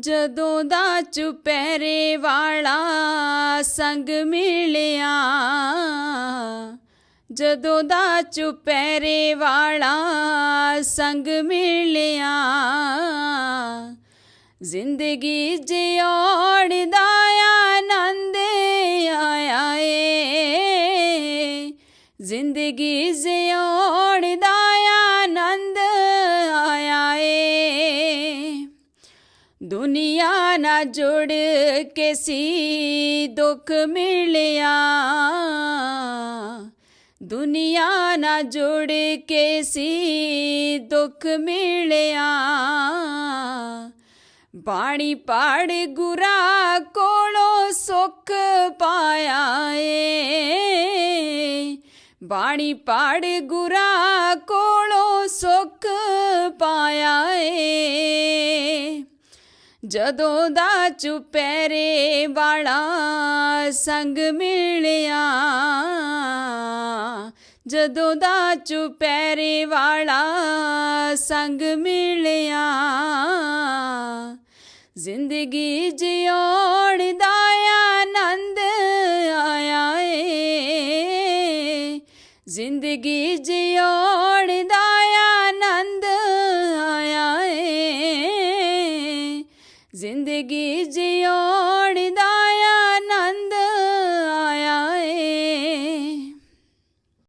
ਜਦੋਂ ਦਾ ਚੁਪਹਿਰੇ ਵਾਲਾ ਸੰਗ ਮਿਲਿਆ, ਜਦੋਂ ਦਾ ਚੁਪਹਿਰੇ ਵਾਲਾ ਸੰਗ ਮਿਲਿਆ, ਜ਼ਿੰਦਗੀ ਜਿਉਣ ਦਾ ਆਨੰਦ ਆਇਆ ਏ। ਜ਼ਿੰਦਗੀ ਜਿਉਣ ਦੁਨੀਆ ਨਾ ਜੁੜ ਕੇ ਸੀ ਦੁੱਖ ਮਿਲਿਆ। ਦੁਨੀਆ ਨਾ ਜੁੜ ਕੇ ਸੀ ਦੁੱਖ ਮਿਲਿਆ। ਬਾਣੀ ਪਾੜ ਗੁਰਾ ਕੋਲੋਂ ਸੁੱਖ ਪਾਇਆ ਏ। ਬਾਣੀ ਪਾੜ ਗੁਰਾ ਕੋਲੋਂ ਜਦੋਂ ਦਾ ਚੁਪੈਰੇ ਵਾਲਾ, ਸੰਗ ਮਿਲਿਆ। ਜਦੋਂ ਦਾ ਚੁਪੈਰੇ ਵਾਲਾ, ਸੰਗ ਮਿਲਿਆ। ਜ਼ਿੰਦਗੀ ਜਿਉਣ ਦਾ ਆਨੰਦ ਆਇਆ ਏ। ਜ਼ਿੰਦਗੀ ਜਿਉਣ ਦਾ ਜ਼ਿੰਦਗੀ ਜਿਉ